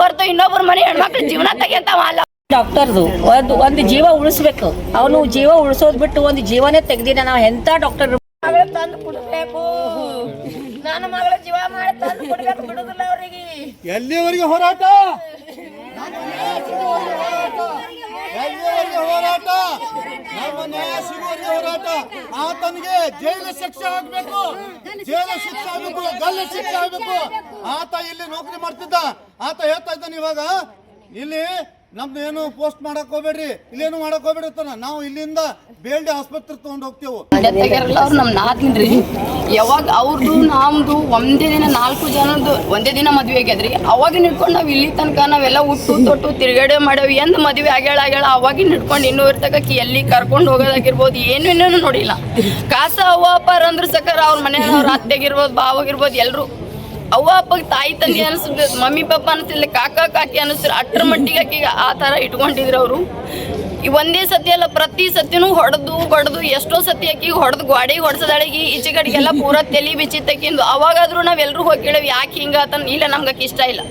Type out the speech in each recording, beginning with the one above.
ಹೊರತು ಇನ್ನೊಬ್ಬರ ಮನೆ ಹೆಣ್ಮಕ್ಳು ಜೀವನ ತೆಗಿಯಂತಾವ ಅಲ್ಲ. ಡಾಕ್ಟರ್ದು ಒಂದು ಒಂದು ಜೀವ ಉಳಿಸ್ಬೇಕು. ಅವನು ಜೀವ ಉಳಿಸೋದ್ ಬಿಟ್ಟು ಒಂದು ಜೀವನೇ ತೆಗ್ದಿನ ನಾವು ಎಂತ ಡಾಕ್ಟರ್? ಮಗಳ ತಂದು ಕೊಡ್ಬೇಕು. ನನ್ನ ಮಗಳ ಜೀವ ಮಾಡಿ ತಂದು ಕೊಡ್ಬೇಕು ಬಿಡುದಿಲ್ಲ ಅವ್ರಿಗೆ. ಎಲ್ಲಿವರೆಗೆ ಹೋರಾಟ? ಎಲ್ಲಿವರೆಗೆ ಹೋರಾಟ? ನಮ್ಮ ನ್ಯಾಯ ಸಿಗುವವರೆಗೆ ಹೋರಾಟ, ಆತನಿಗೆ ಜೈಲು ಶಿಕ್ಷೆ ಆಗ್ಬೇಕು, ಜೈಲು ಶಿಕ್ಷೆ ಆಗ್ಬೇಕು, ಗಲ್ಲು ಶಿಕ್ಷೆ ಆಗ್ಬೇಕು. ಆತ ಇಲ್ಲಿ ನೌಕರಿ ಮಾಡ್ತಿದ್ದ. ಆತ ಹೇಳ್ತಾ ಇದ್ದಾನೆ ಇವಾಗ, ಇಲ್ಲಿ ನಮ್ದು ಏನು ಪೋಸ್ಟ್ ಮಾಡಕ್ ಹೋಗ್ಬೇಡ್ರಿ, ಇಲ್ಲೇನು ಮಾಡಕ್ ಹೋಗ್ಬೇಡ್ರಿ ತನ ನಾವು ಇಲ್ಲಿಂದ ಬೇಲ್ಡಿ ಆಸ್ಪತ್ರೆ ತಗೊಂಡ್ ಹೋಗ್ತೇವೆ. ಅವ್ರು ನಮ್ ನಾದಿನ್ರಿ. ಯಾವಾಗ ಅವ್ರದ್ದು ನಮ್ದು ಒಂದೇ ದಿನ ನಾಲ್ಕು ಜನದ್ದು, ಒಂದೇ ದಿನ ಮದ್ವೆ ಆಗ್ಯದ್ರಿ. ಅವಾಗಿನ ಹಿಡ್ಕೊಂಡು ನಾವು ಇಲ್ಲಿ ತನಕ ನಾವೆಲ್ಲ ಹುಟ್ಟು ತೊಟ್ಟು ತಿರುಗಡೆ ಮಾಡೇವಿ ಎಂದ್ ಮದ್ವೆ ಆಗ್ಯಾಳ ಆಗ್ಯಾಳ ಅವಾಗಿನ ಹಿಡ್ಕೊಂಡು ಇನ್ನೂ ಇರ್ತಕಿ ಎಲ್ಲಿ ಕರ್ಕೊಂಡು ಹೋಗೋದಾಗಿರ್ಬೋದು ಏನು ಇನ್ನೂ ನೋಡಿಲ್ಲ. ಕಾಸ ಅವ್ವ ಅಪ್ಪಾರ ಅಂದ್ರೆ ಸಕರ ಅವ್ರ ಮನೆಯವ್ರ ಅತ್ತೆಗಿರ್ಬೋದು ಬಾವಾಗಿರ್ಬೋದು ಎಲ್ರು. ಅವ್ವ ಅಪ್ಪಗೆ ತಾಯಿ ತಂದೆ ಅನಿಸ್ತದೆ ಮಮ್ಮಿ ಪಪ್ಪ ಅನಿಸ್ತಿಲ್ಲ ಕಾಕ ಕಾಕಿ ಅನಿಸ್ತಾರೆ ಅಟ್ರ ಮಟ್ಟಿಗೆ ಆಕಿಗೆ ಆ ಥರ ಇಟ್ಕೊಂಡಿದ್ರು ಅವರು. ಈ ಒಂದೇ ಸತಿ ಅಲ್ಲ, ಪ್ರತಿ ಸತಿನೂ ಹೊಡೆದು ಹೊಡೆದು ಎಷ್ಟೋ ಸತಿ ಆಕಿಗೆ ಹೊಡೆದು ಗ್ವಾಡಿ ಹೊಡ್ಸದಾಳಿಗೆ ಈಚೆ ಕಡೆಗೆಲ್ಲ ಪೂರ ತಲೆ ಬಿಚ್ಚಿ ತಕ್ಕಿಂದು ಅವಾಗಾದ್ರೂ ನಾವೆಲ್ಲರೂ ಹೋಗಿ ಕೇಳೇವಿ, ಯಾಕೆ ಹಿಂಗ ಆತನ? ಇಲ್ಲ, ನಮ್ಗೆ ಇಷ್ಟ ಇಲ್ಲ.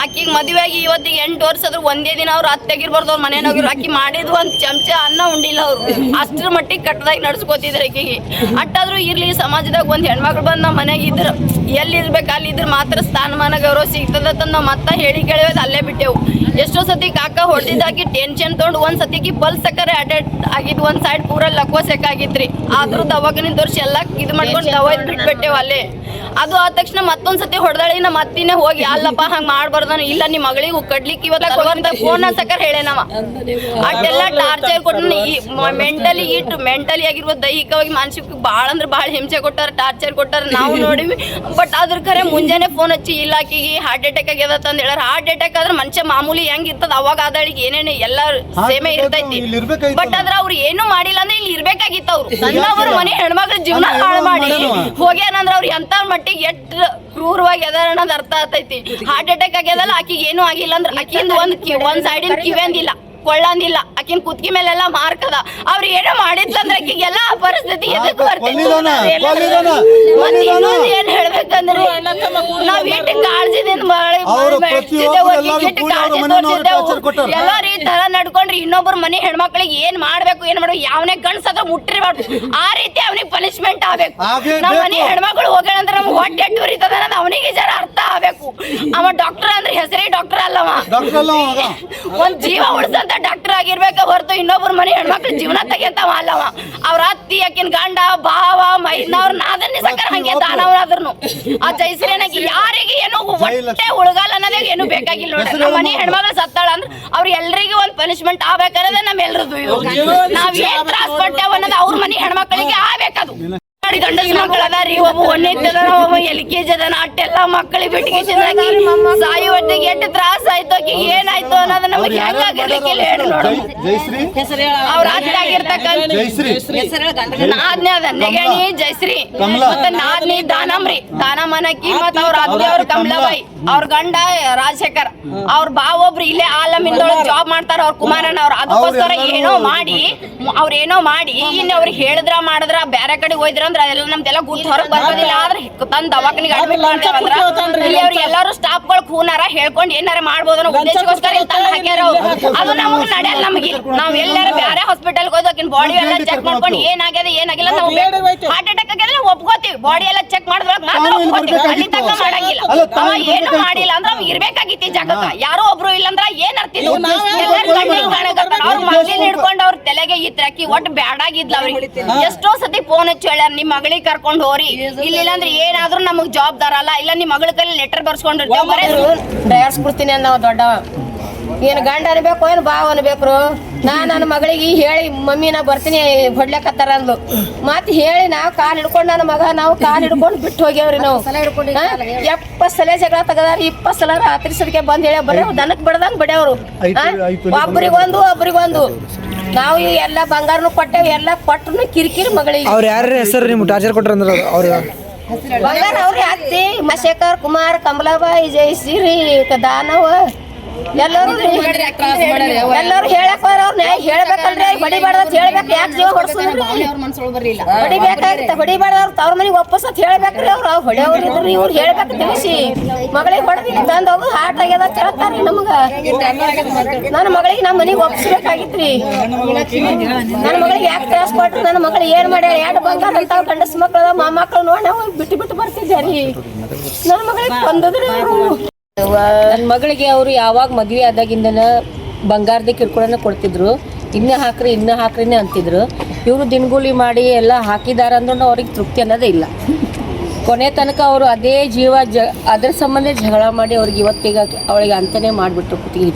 ಆಕಿಗೆ ಮದುವೆ ಆಗಿ ಇವತ್ತಿಗೆ ಎಂಟು ವರ್ಷ ಆದ್ರೂ ಒಂದೇ ದಿನ ಅವ್ರು ಅತ್ತೆಗಿರ್ಬಾರ್ದು ಅವ್ರ ಮನೆಯವ್ರು ಆಕಿ ಮಾಡಿದ್ವು ಒಂದು ಚಮಚ ಅನ್ನ ಉಂಡಿಲ್ಲ ಅವ್ರು. ಅಷ್ಟ್ರ ಮಟ್ಟಿಗೆ ಕಟ್ಟದಾಗಿ ನಡ್ಸ್ಕೊತಿದ್ರು ಆಕಿಗೆ. ಅಟ್ಟಾದ್ರೂ ಇರ್ಲಿ ಸಮಾಜದಾಗ ಒಂದು ಹೆಣ್ಮಕ್ಳು ಬಂದು ನಮ್ಮ ಮನೆಗೆ ಇದ್ರ ಎಲ್ಲಿ ಇರ್ಬೇಕು ಅಲ್ಲಿ ಇದ್ರ ಮಾತ್ರ ಸ್ಥಾನಮಾನ ಗೌರವ ಸಿಗ್ತದ ನಾವು ಮತ್ತೆ ಹೇಳಿ ಕೇಳಿಯೋದು ಅಲ್ಲೇ ಬಿಟ್ಟೆವು. ಎಷ್ಟೋ ಸತಿ ಕಾಕ ಹೊಡೆದಿದ್ದಾಕಿ ಟೆನ್ಷನ್ ತೊಗೊಂಡು ಒಂದ್ ಸತಿಗೆ ಪಲ್ ಸಕ್ಕರೆ ಅಟ್ಯಾಟ್ ಆಗಿದ್ದು ಒಂದ್ ಸೈಡ್ ಪೂರ ಲಕ್ವ ಸೆಕ್ ಆಗಿತ್ರಿ. ಆದ್ರೂ ದವಾಗಿನ ತೋರಿಸಿ ಎಲ್ಲ ಇದು ಮಾಡ್ಕೊಂಡು ದವಾ ಬಿಟ್ಬಿಟ್ಟೆವು ಅಲ್ಲೇ. ಅದು ಆದ ತಕ್ಷಣ ಮತ್ತೊಂದ್ ಸತಿ ಹೊಡೆದಾಳಿ ನಮ್ಮ ಅತ್ತಿನೇ ಹೋಗಿ ಅಲ್ಲಪ್ಪ ಹಂಗ ಮಾಡ್ಬಾರ್ದು ಇಲ್ಲ ನಿಮ್ ಮಗಳಿಗೆ ಕಡ್ಲಿಕ್ಕೆ ಇವತ್ತ ಫೋನ್ ಸಕರ್ ಹೇಳೇನವ ಅಷ್ಟೆಲ್ಲ ಟಾರ್ಚರ್ ಕೊಟ್ಟು ಮೆಂಟಲಿ ಇಟ್ಟು ಮೆಂಟಲಿ ಆಗಿರ್ಬೋದು ದೈಹಿಕವಾಗಿ ಮಾನಸಿಕ ಭಾಳ ಅಂದ್ರೆ ಭಾಳ ಹಿಂಸೆ ಕೊಟ್ಟಾರ ಟಾರ್ಚರ್ ಕೊಟ್ಟಾರ ನಾವು ನೋಡಿವಿ. ಬಟ್ ಅದ್ರ ಖರೆ ಮುಂಜಾನೆ ಫೋನ್ ಹಚ್ಚಿ ಇಲ್ಲ ಆಕಿಗೆ ಹಾರ್ಟ್ ಅಟ್ಯಾಕ್ ಆಗ್ಯದ ಅಂತ ಹೇಳಾರ ಹಾರ್ಟ್ ಅಟ್ಯಾಕ್ ಆದ್ರೆ ಮನುಷ್ಯ ಮಾಮೂಲಿ ಹೆಂಗ್ ಇರ್ತದ? ಅವಾಗ ಆದಳಿಗೆ ಏನೇನು ಎಲ್ಲ ಸೇಮೆ ಇರ್ತೈತಿ. ಬಟ್ ಅದ್ರ ಅವ್ರು ಏನು ಮಾಡಿಲ್ಲ ಅಂದ್ರೆ ಇಲ್ಲಿ ಇರ್ಬೇಕಾಗಿತ್ತು ಅವ್ರು. ಅವ್ರ ಮನೆ ಹೆಣ್ಮಕ್ಳ ಜೀವನ ಹಾಳು ಮಾಡಿ. ಹೋಗ್ಯಾನಂದ್ರ ಅವ್ರು ಎಂತ ಮಟ್ಟಿಗೆ ಎಷ್ಟ್ ಕ್ರೂರವಾಗಿ ಅದಾರ ಅನ್ನೋದು ಅರ್ಥ ಆಗ್ತೈತಿ. ಹಾರ್ಟ್ ಅಟ್ಯಾಕ್ ಆಗ್ಯದಲ್ಲ, ಆಕಿಗೆ ಏನೂ ಆಗಿಲ್ಲ ಅಂದ್ರೆ ಆಕಿಂದ ಒಂದು ಒಂದ್ ಸೈಡಿನ ಕಿವೆಂದಿಲ್ಲ ಕೊಳ್ಳಂದಿಲ್ಲ ಆಕಿನ ಕುತ್ಕಿ ಮೇಲೆಲ್ಲ ಮಾರ್ಕ್ ಅದ. ಅವ್ರು ಏನೋ ಮಾಡಿದ್ಲಂದ್ರೆ ಆಕಿಗೆಲ್ಲ ಆ ಪರಿಸ್ಥಿತಿ ಎದಕ್ ಬರ್ತೈತಿ ಮತ್ತೆ ಇನ್ನೊಂದ್ ಏನ್ ಹೇಳ್ಬೇಕಂದ್ರೆ ನಾವ್ ಎಷ್ಟು ಕಾಳಜಿದಿಂದ ಮಾಡಿ ಅವ್ರು ಪ್ರತಿಯೊಬ್ರು ಎಲ್ಲರೂ ಈ ತರ ನಡ್ಕೊಂಡ್ರಿ ಇನ್ನೊಬ್ರು ಮನೆ ಹೆಣ್ಮಕ್ಳಿಗೆ ಏನ್ ಮಾಡ್ಬೇಕು ಏನ್ ಮಾಡ್ಬೇಕು? ಯಾವನೇ ಗಂಡ್ಸ ಹತ್ರ ಮುಟ್ಟಿರ್ಬಾರ್ದು. ಆ ರೀತಿ ಅವನಿಗೆ ಪನಿಷ್ಮೆಂಟ್ ಆಗ್ಬೇಕು. ನಮ್ ನಮ್ಮ ಮನೆ. ಹೆಣ್ಮಕ್ಳು ಹೋಗ್ಯಾಳಂದ್ರೆ ಅಂದ್ರೆ ನಮ್ಗೆ ಹೊಟ್ಟೆ ಉರಿತದ ಅನ್ನೋದು ಅವನಿಗೆ ಜರ ಅರ್ಥ ಆಗ್ಬೇಕು. ಅವ ಡಾಕ್ಟರ್ ಅಂದ್ರೆ ಹೆಸರೇ ಡಾಕ್ಟರ್ ಅಲ್ಲವ. ಡಾಕ್ಟರ್ ಅಲ್ಲ ಅವಾಗ ಒಂದ್ ಜೀವ ಉಳಿಸಂತ ಡಾಕ್ಟರ್ ಆಗಿರ್ಬೇಕ ಹೊರತು ಇನ್ನೊಬ್ರ ಮನೆ ಹೆಣ್ಮಕ್ಳು ಜೀವನ ತೆಗಿಯಂತಾವ ಅಲ್ಲವ. ಅವ್ರ ಅತ್ತಿ ಅಕ್ಕಿನ ಗಂಡ ಭಾವ ಮೈದ್ನವ್ರ ನಾದನ್ನ ಸಕ್ಕರ ಹಂಗೆ ದಾನವ್ರಾದ್ರು ಆ ಜೈಸ್ರೇನಾಗಿ ಯಾರಿಗೆ ಏನು ಒಟ್ಟೆ ಉಳಗಾಲ ಅನ್ನೋದೇ ಏನು ಬೇಕಾಗಿಲ್ಲ ನೋಡ್ರಿ ಮನೆ ಹೆಣ್ಮಕ್ಳು ಸತ್ತಾಳ ಅಂದ್ರೆ ಅವ್ರ ಎಲ್ರಿಗೂ ಒಂದ್ ಪನಿಷ್ಮೆಂಟ್ ಆಗ್ಬೇಕನ್ನೋದೇ ನಮ್ಮೆಲ್ರದ್ದು ಇದು. ನಾವ್ ಏನ್ ತ್ರಾಸ್ ಪಟ್ಟೆವ ಅನ್ನೋದು ಅವ್ರ ಮನೆ ಹೆಣ್ಮಕ್ಳಿಗೆ ಆಗ್ಬೇಕದು. ನೋಡಿ ಗಂಡಸ ಮಕ್ಕಳು ಅದಾರಿ ಒಬ್ಬ ಒಂದೇ ಅದಾನ ಒಬ್ಬ ಎಲ್ ಕೆ ಜಿ ಅದನ ಅಟ್ಟೆಲ್ಲ ಮಕ್ಕಳಿಗೆ ಬಿಟ್ಟಿಗೆ ಸಾಯಿ ಒಟ್ಟಿಗೆ ಎಷ್ಟು ತ್ರಾಸ ಆಯ್ತು ಆಕಿಗೆ ಏನಾಯ್ತು ಅನ್ನೋದು ನಮಗೆ ಇಲ್ಲ ಹೇಳಿ ನೋಡು. ಅವ್ರ ಆಗಿರ್ತಕ್ಕಂಥ ನಾದ್ನೆ ಅದ ನೆಗಣಿ ಜಯಶ್ರೀ. ಮತ್ತೆ ನಾದ್ನಿ ದಾನಮ್ರಿ ದಾನಮನಕಿ ಮತ್ತ ಅವ್ರ ಅಜ್ಜಿ ಅವ್ರ ಕಮಲಾಬಾಯಿ ಅವ್ರ ಗಂಡ ರಾಜಶೇಖರ್ ಅವ್ರ ಬಾವ ಒಬ್ರು ಇಲ್ಲೇ ಆಲಮಿಂದೊಳಗ್ ಜಾಬ್ ಮಾಡ್ತಾರ ಅವ್ರ ಕುಮಾರಣ್ಣ ಅವ್ರ. ಅದಕ್ಕೋಸ್ಕರ ಏನೋ ಮಾಡಿ ಅವ್ರ ಏನೋ ಮಾಡಿ ಇನ್ನು ಅವ್ರಿಗೆ ಹೇಳಿದ್ರ ಮಾಡಿದ್ರ ಬೇರೆ ಕಡೆ ಹೋಯ್ದ್ರ ಅಂದ್ರ ಅದೆಲ್ಲ ನಮ್ದೆಲ್ಲ ಗುಡ್ ಹೊರಗ್ ಬರೋದಿಲ್ಲ ಆದ್ರೆ ತಂದು ದವಾಖಾನಿಗೆ ಅಡ್ಮಿಟ್ ಮಾಡ್ತೇವಂದ್ರ ಇಲ್ಲಿ ಅವ್ರಿಗೆ ಎಲ್ಲಾರು ಸ್ಟಾಫ್ಗಳು ಕೂನಾರ ಹೇಳ್ಕೊಂಡು ಏನಾರ ಮಾಡ್ಬೋದು ಅನ್ನೋ ಉದ್ದೇಶಕ್ಕೋಸ್ಕರ ಇಲ್ಲಿ ತಂದ್ ಹಾಕ್ಯಾರ ಅವ್ರು. ಅದು ನಮಗ್ ನಡೆಯಲ್ಲ ನಮಗೆ. ನಾವ್ ಎಲ್ಲಾರ ಬೇರೆ ಹಾಸ್ಪಿಟಲ್ ಹೋದ್ ಆಕಿನ ಬಾಡಿ ಎಲ್ಲ ಚೆಕ್ ಮಾಡ್ಕೊಂಡು ಏನಾಗ್ಯದ ಏನಾಗಿಲ್ಲ ನಾವು ಹಾರ್ಟ್ ಅಟ್ಯಾಕ್ ಆಗ್ಯದ ಒಪ್ಕೋತೀವಿ. ಬಾಡಿ ಎಲ್ಲ ಚೆಕ್ ಮಾಡಿದ್ರೊಳಗೆ ಮಾತ್ರ ಒಪ್ಕೋತೀವಿ. ಅಲ್ಲಿ ತನಕ ಮಾಡಂಗಿಲ್ಲ. ಅವ ಏನು ಮಾಡಿಲ್ಲ ಅಂದ್ರೆ ಇರ್ಬೇಕಾಗಿತ್ತು ಜಾಗಕ್ಕ. ಯಾರೋ ಒಬ್ರು ಇಲ್ಲಂದ್ರ ಏನ್ ಕಾಣಕತ್ತಾರ. ಅವ್ರ ಮಗ್ಳಿನ ಹಿಡ್ಕೊಂಡು ಅವ್ರ ತಲೆಗೆ ಇತ್ರಾಕಿ ಒಟ್ಟು ಬ್ಯಾಡಾಗಿದ್ಲ ಅವ್ರಿಗೆ. ಎಷ್ಟೋ ಸತಿ ಫೋನ್ ಹಚ್ಚಿ ಹೇಳ್ಯಾರ ನಿಮ್ ಮಗಳಿಗೆ ಕರ್ಕೊಂಡು ಹೋರಿ. ಇಲ್ಲ ಅಂದ್ರೆ ಏನಾದ್ರೂ ನಮಗ್ ಜವಾಬ್ದಾರ ಅಲ್ಲ ಇಲ್ಲ ನಿಮ್ ಮಗಳ ಕೈಲಿ ಲೆಟರ್ ಬರ್ಸ್ಕೊಂಡಿರ್ತೀವಿ ಬರೇ ಡಯರ್ಸ್ ಬಿಡ್ತೀನಿ ನಾವು ದೊಡ್ಡ ಏನು ಗಂಡ ಅನ್ಬೇಕು ಏನು ಬಾವ್ ಅನ್ಬೇಕ್ರು? ನಾ ನನ್ನ ಮಗಳಿಗೆ ಹೇಳಿ ಮಮ್ಮಿ ನಾ ಬರ್ತೀನಿ ಹೊಡ್ಲಕತ್ತಾರ ಅಂದ್ಲು. ಮತ್ ಹೇಳಿ ನಾವು ಕಾಲ್ ಹಿಡ್ಕೊಂಡು ನನ್ನ ಮಗ ನಾವು ಕಾಲ್ ಹಿಡ್ಕೊಂಡು ಬಿಟ್ಟು ಹೋಗ್ಯಾವ್ರಿ ನಾವು. ಎಪ್ಪತ್ ಸಲ ಜಗಳ ತಗದಾರ ಇಪ್ಪತ್ ಸಲ ರಾತ್ರಿ ಸದಕ್ಕೆ ಬಂದ್ ಹೇಳ ಬಡ ದನಕ್ ಬಿಡದಂಗ್ ಬಿಡ್ಯಾವ್ರು. ಐದು ಒಬ್ರಿಗೊಂದು ಒಬ್ರಿಗೊಂದು. ನಾವು ಈ ಎಲ್ಲ ಬಂಗಾರನು ಕೊಟ್ಟೆವು ಎಲ್ಲ ಕೊಟ್ಟರು ಕಿರಿಕಿರಿ ಮಗಳಿಗೆ. ಅವ್ರ ಯಾರ ಹೆಸರು ನಿಮ್ಗೆ ಟಾರ್ಚರ್ ಕೊಟ್ರಂದ್ರ ಅವ್ರ? ಬಂಗಾರ ಅವ್ರಿ ಅತ್ತಿ ಮಶೇಖರ್ ಕುಮಾರ್ ಕಮಲಾಬಾಯಿ ಜಯಶ್ರೀ ದಾನವ. ಎಲ್ಲರೂ ಎಲ್ಲರೂ ಹೇಳಕ್ ಅವ್ರ ನ್ಯಾಯ ಹೇಳ್ಬೇಕಲ್ರಿ ಹೊಡಿಬಾರ್ದು ಅಂತ ಹೇಳ್ಬೇಕು ಯಾಕೆ ಜೀವ ಹೊಡ್ಸೋದ್ರಿ ಹೊಡಿಬೇಕಾಗಿತ್ತ ಹೊಡಿಬಾರ್ದು ತವ್ರ ಮನೆಗೆ ವಾಪಸ್ ಅಂತ ಹೇಳ್ಬೇಕ್ರಿ ಅವ್ರು ಅವ್ರು ಹೊಡೆಯವ್ರು ಇದ್ರು ಇವ್ರು ಹೇಳ್ಬೇಕು ತಿಳಿಸಿ. ಮಗಳಿಗೆ ಹೊಡೆದಿ ತಂದ್ ಹೋಗು ಹಾಟ್ ಆಗ್ಯದ ಅಂತ ಹೇಳ್ತಾರ್ರಿ ನಮಗ. ನನ್ನ ಮಗಳಿಗೆ ನಮ್ಮ ಮನೆಗೆ ಒಪ್ಪಿಸ್ಬೇಕಾಗಿತ್ರಿ ನನ್ನ ಮಗಳಿಗೆ ಯಾಕೆ ತ್ರಾಸ ಕೊಟ್ರು ನನ್ನ ಮಗಳು ಏನ್ ಮಾಡ್ಯಾರ ಎರಡು ಬಂಗಾರ ಅಂತ ಗಂಡಸ ಮಕ್ಕಳು ಮೊಮ್ಮಕ್ಕಳು ನೋಡಿ ನಾವು ಬಿಟ್ಟು ಬಿಟ್ಟು ಬರ್ತಿದ್ದೆ ರೀ. ನನ್ನ ಮಗಳಿಗೆ ಬಂದದ್ರಿ ಅವರು. ನನ್ನ ಮಗಳಿಗೆ ಅವರು ಯಾವಾಗ ಮದುವೆ ಆದಾಗಿಂದನ ಬಂಗಾರದ ಕಿರ್ಕೊಳನ ಕೊಡ್ತಿದ್ರು, ಇನ್ನ ಹಾಕ್ರಿ, ಇನ್ನ ಹಾಕ್ರಿನೇ ಅಂತಿದ್ರು. ಇವರು ದಿನಗೂಲಿ ಮಾಡಿ ಎಲ್ಲ ಹಾಕಿದಾರ ಅಂದ್ರೂ ಅವ್ರಿಗೆ ತೃಪ್ತಿ ಅನ್ನೋದೇ ಇಲ್ಲ. ಕೊನೆ ತನಕ ಅವರು ಅದೇ ಜೀವ ಜ, ಅದ್ರ ಸಂಬಂಧ ಜಗಳ ಮಾಡಿ ಅವ್ರಿಗೆ ಇವತ್ತಿಗ ಅವಳಿಗೆ ಅಂತಾನೆ ಮಾಡಿಬಿಟ್ರು ಕುತ್ತಿಗೆ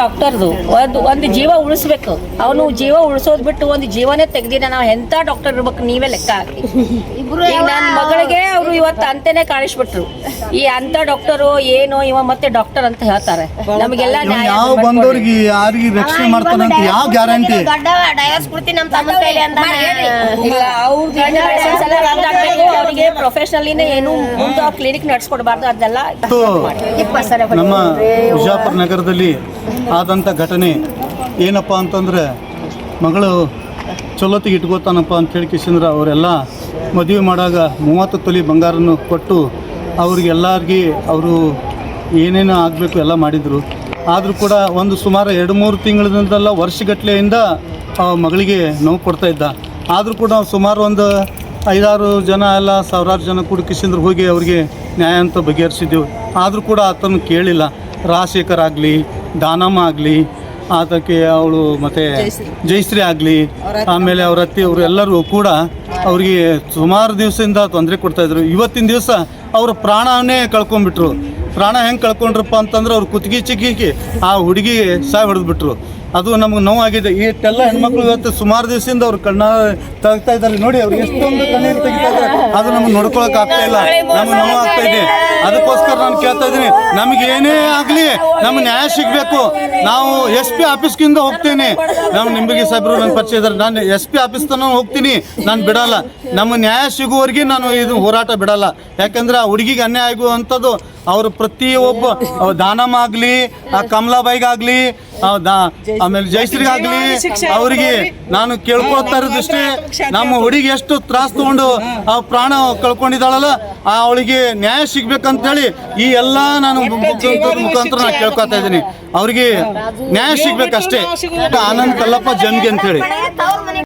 ಡಾಕ್ಟರ್ದು. ಒಂದು ಒಂದು ಜೀವ ಉಳಿಸ್ಬೇಕು. ಅವನು ಜೀವ ಉಳಿಸೋದ್ ಬಿಟ್ಟು ಒಂದು ಜೀವನೇ ತೆಗ್ದಿನ ನಾವು ಎಂತ ಡಾಕ್ಟರ್ ಇರ್ಬೇಕು ನೀವೇ ಲೆಕ್ಕ ಹಾಕಿ. ಈಗ ನನ್ನ ಮಗಳಿಗೆ ಅವರು ಇವತ್ತು ಅಂತೆನೆ ಕಾಣಿಸ್ಬಿಟ್ರು. ಈ ಅಂತ ಡಾಕ್ಟರು ಏನು ಇವ ಮತ್ತೆ ಡಾಕ್ಟರ್ ಅಂತ ಹೇಳ್ತಾರೆ. ನಮಗೆಲ್ಲ ನ್ಯಾಯ ಯಾವ ಬಂದವ್ರಿಗೆ ಯಾರಿಗೆ ರಕ್ಷಣೆ ಮಾಡ್ತಾನಂತ ಯಾವ ಗ್ಯಾರಂಟಿ ದೊಡ್ಡ ಡೈವರ್ಸ್ ಕೊಡ್ತೀನಿ ನಮ್ಮ ತಮ್ಮ ಕೈಲಿ ಅಂತ ಇಲ್ಲ ಆಗ್ಬೇಕು ಅವರಿಗೆ ಪ್ರೊಫೆಷನಲಿನೇ ಏನು ಮುಂದೆ ಕ್ಲಿನಿಕ್ ನಡ್ಸ್ಕೊಡ್ಬಾರ್ದು ಅದೆಲ್ಲ ನಮ್ಮ ವಿಜಾಪುರ ನಗರದಲ್ಲಿ ಆದಂಥ ಘಟನೆ ಏನಪ್ಪ ಅಂತಂದ್ರೆ ಮಗಳು ಚಲೋತಿಗೆ ಇಟ್ಕೋತಾನಪ್ಪ ಅಂತ ಹೇಳಿ ಕಿಶಂದ್ರ ಅವರೆಲ್ಲ ಮದುವೆ ಮಾಡಾಗ ಮೂವತ್ತು ತೊಲಿ ಬಂಗಾರನ್ನು ಕೊಟ್ಟು ಅವ್ರಿಗೆಲ್ಲರಿಗೆ ಅವರು ಏನೇನು ಆಗಬೇಕು ಎಲ್ಲ ಮಾಡಿದರು. ಆದರೂ ಕೂಡ ಒಂದು ಸುಮಾರು ಎರಡು ಮೂರು ತಿಂಗಳಿಂದಲ್ಲ ವರ್ಷಗಟ್ಟಲೆಯಿಂದ ಮಗಳಿಗೆ ನೋವು ಕೊಡ್ತಾ ಇದ್ದ. ಆದರೂ ಕೂಡ ಸುಮಾರು ಒಂದು ಐದಾರು ಜನ ಎಲ್ಲ ಸಾವಿರಾರು ಜನ ಕೂಡ ಕಿಶಂದ್ರ ಹೋಗಿ ಅವ್ರಿಗೆ ನ್ಯಾಯ ಅಂತ ಬಗೆಹರಿಸಿದ್ದೆವು. ಆದರೂ ಕೂಡ ಆತನು ಕೇಳಿಲ್ಲ. ರಾಜಶೇಖರ್ ಆಗಲಿ ದಾನಮ್ಮ ಆಗಲಿ ಆತಕ್ಕೆ ಅವಳು ಮತ್ತು ಜಯಶ್ರೀ. ಆಗಲಿ ಆಮೇಲೆ ಅವ್ರ ಅತ್ತಿ ಅವರು ಎಲ್ಲರೂ ಕೂಡ ಅವ್ರಿಗೆ ಸುಮಾರು ದಿವಸದಿಂದ ತೊಂದರೆ ಕೊಡ್ತಾಯಿದ್ರು ಇವತ್ತಿನ ದಿವಸ ಅವರು ಪ್ರಾಣವನ್ನೇ ಕಳ್ಕೊಂಡ್ಬಿಟ್ರು. ಪ್ರಾಣ ಹೆಂಗೆ ಕಳ್ಕೊಂಡ್ರಪ್ಪ ಅಂತಂದ್ರೆ ಅವ್ರು ಕುತ್ತಿಗೆ ಚಿಕ್ಕಿಕ್ಕಿ ಆ ಹುಡುಗಿ ಸಾಯ್ ಹೊಡೆದ್ಬಿಟ್ರು. ಅದು ನಮ್ಗೆ ನೋವಾಗಿದೆ. ಇಷ್ಟೆಲ್ಲ ಹೆಣ್ಮಕ್ಳು ಇವತ್ತು ಸುಮಾರು ದಿವಸದಿಂದ ಅವ್ರು ಕಣ್ಣ ತಗ್ತಾ ಇದ್ದಾರೆ. ನೋಡಿ ಅವ್ರು ಎಷ್ಟೊಂದು ಕಣ್ಣೀರು ತೆಗಿತಾ ಇದ್ದಾರೆ. ಅದು ನಮ್ಗೆ ನೋಡ್ಕೊಳಕ್ ಆಗ್ತಾ ಇಲ್ಲ. ನಮ್ಗೆ ನೋವು ಆಗ್ತಾ ಇದೆ. ಅದಕ್ಕೋಸ್ಕರ ನಾನು ಕೇಳ್ತಾ ಇದ್ದೀನಿ. ನಮ್ಗೆ ಏನೇ ಆಗಲಿ ನಮ್ಗೆ ನ್ಯಾಯ ಸಿಗಬೇಕು. ನಾವು ಎಸ್ ಪಿ ಆಫೀಸ್ಗಿಂದ ಹೋಗ್ತೀನಿ. ನಾವು ನಿಂಬಗಿ ಸಾಹೇಬರು ನನ್ನ ಪರಿಚಯ ಇದ್ದಾರೆ. ನಾನು ಎಸ್ ಪಿ ಆಫೀಸ್ ತನಕ ಹೋಗ್ತೀನಿ. ನಾನು ಬಿಡಲ್ಲ. ನಮ್ಮ ನ್ಯಾಯ ಸಿಗುವವರೆಗೆ ನಾನು ಇದು ಹೋರಾಟ ಬಿಡಲ್ಲ. ಯಾಕಂದ್ರೆ ಆ ಹುಡುಗಿಗೆ ಅನ್ಯಾಯ ಆಗುವಂಥದ್ದು ಅವರು ಪ್ರತಿಯೊಬ್ಬ ದಾನಮಾಗ್ಲಿ ದಾನಮ್ಮ ಆಗಲಿ ಆ ಕಮಲಾಬಾಯಿಗಾಗ್ಲಿ ಆಮೇಲೆ ಜಯಶ್ರೀಗಾಗ್ಲಿ ಅವರಿಗೆ ನಾನು ಕೇಳ್ಕೊಳ್ತಾ ಇರೋದಷ್ಟೇ ನಮ್ಮ ಹುಡುಗಿ ಎಷ್ಟು ತ್ರಾಸ ತಗೊಂಡು ಆ ಪ್ರಾಣ ಕಳ್ಕೊಂಡಿದ್ದಾಳಲ್ಲ ಆ ಅವಳಿಗೆ ನ್ಯಾಯ ಸಿಗ್ಬೇಕಂತೇಳಿ ಈ ಎಲ್ಲ ನಾನು ಮುಖಾಂತರ ನಾನು ಕೇಳ್ಕೊತಾ ಇದ್ದೀನಿ. ಅವ್ರಿಗೆ ನ್ಯಾಯ ಸಿಗ್ಬೇಕಷ್ಟೇ. ಆನಂದ್ ಕಲ್ಲಪ್ಪ ಜನ್ಗೆ ಅಂತೇಳಿ ತವ್ರ ಮನೆ